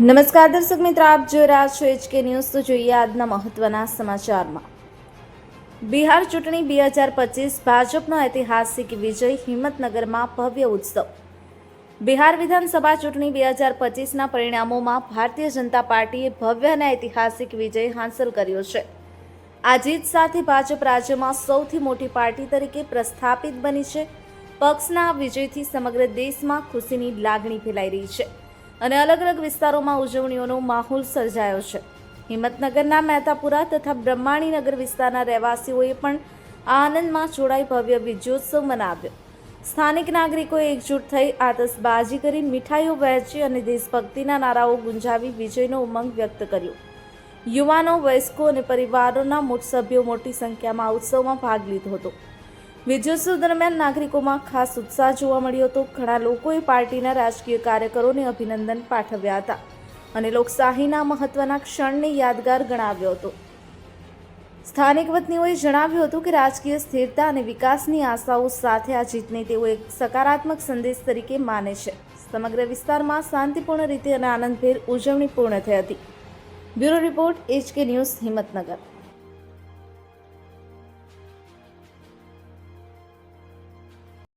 નમસ્કાર દર્શક મિત્રો, આપ જોઈ રહ્યા છો એચકે ન્યૂઝ તો જોઈએ આજના મહત્વના સમાચારમાં. બિહાર ચૂંટણી બે હજાર પચીસ ભાજપનો ઐતિહાસિક વિજય હિંમતનગરમાં ભવ્ય ઉત્સવ. બિહાર વિધાનસભા ચૂંટણી બે હજાર પચીસના પરિણામોમાં ભારતીય જનતા પાર્ટીએ ભવ્ય અને ઐતિહાસિક વિજય હાંસલ કર્યો છે. આ જીત સાથે ભાજપ રાજ્યમાં સૌથી મોટી પાર્ટી તરીકે પ્રસ્થાપિત બની છે. પક્ષના વિજયથી સમગ્ર દેશમાં ખુશીની લાગણી ફેલાઈ રહી છે. અને અલગ અલગ વિસ્તારોમાં ઉજવણીઓનો માહોલ સર્જાયો છે. હિંમતનગરના મહેતાપુરા તથા બ્રહ્માણીનગર વિસ્તારના રહેવાસીઓએ પણ આનંદમાં જોડાઈ ભવ્ય વિજયોત્સવ મનાવ્યો. સ્થાનિક નાગરિકોએ એકજૂટ થઈ આતશબાજી કરી મીઠાઈઓ વહેંચી અને દેશભક્તિના નારાઓ ગુંજાવી વિજયનો ઉમંગ વ્યક્ત કર્યો. યુવાનો, વયસ્કો અને પરિવારોના સભ્યો મોટી સંખ્યામાં ઉત્સવમાં ભાગ લીધો હતો. વિજયોત્સવ દરમિયાન નાગરિકોમાં ખાસ ઉત્સાહ જોવા મળ્યો હતો. ઘણા લોકોએ પાર્ટીના રાજકીય કાર્યકરોને અભિનંદન પાઠવ્યા હતા અને લોકશાહીના મહત્વના ક્ષણને યાદગાર ગણાવ્યો હતો. સ્થાનિક વતનીઓએ જણાવ્યું હતું કે રાજકીય સ્થિરતા અને વિકાસની આશાઓ સાથે આ જીતને તેઓ એક સકારાત્મક સંદેશ તરીકે માને છે. સમગ્ર વિસ્તારમાં શાંતિપૂર્ણ રીતે અને આનંદભેર ઉજવણી પૂર્ણ થઈ હતી. Bureau report HK news Himmatnagar.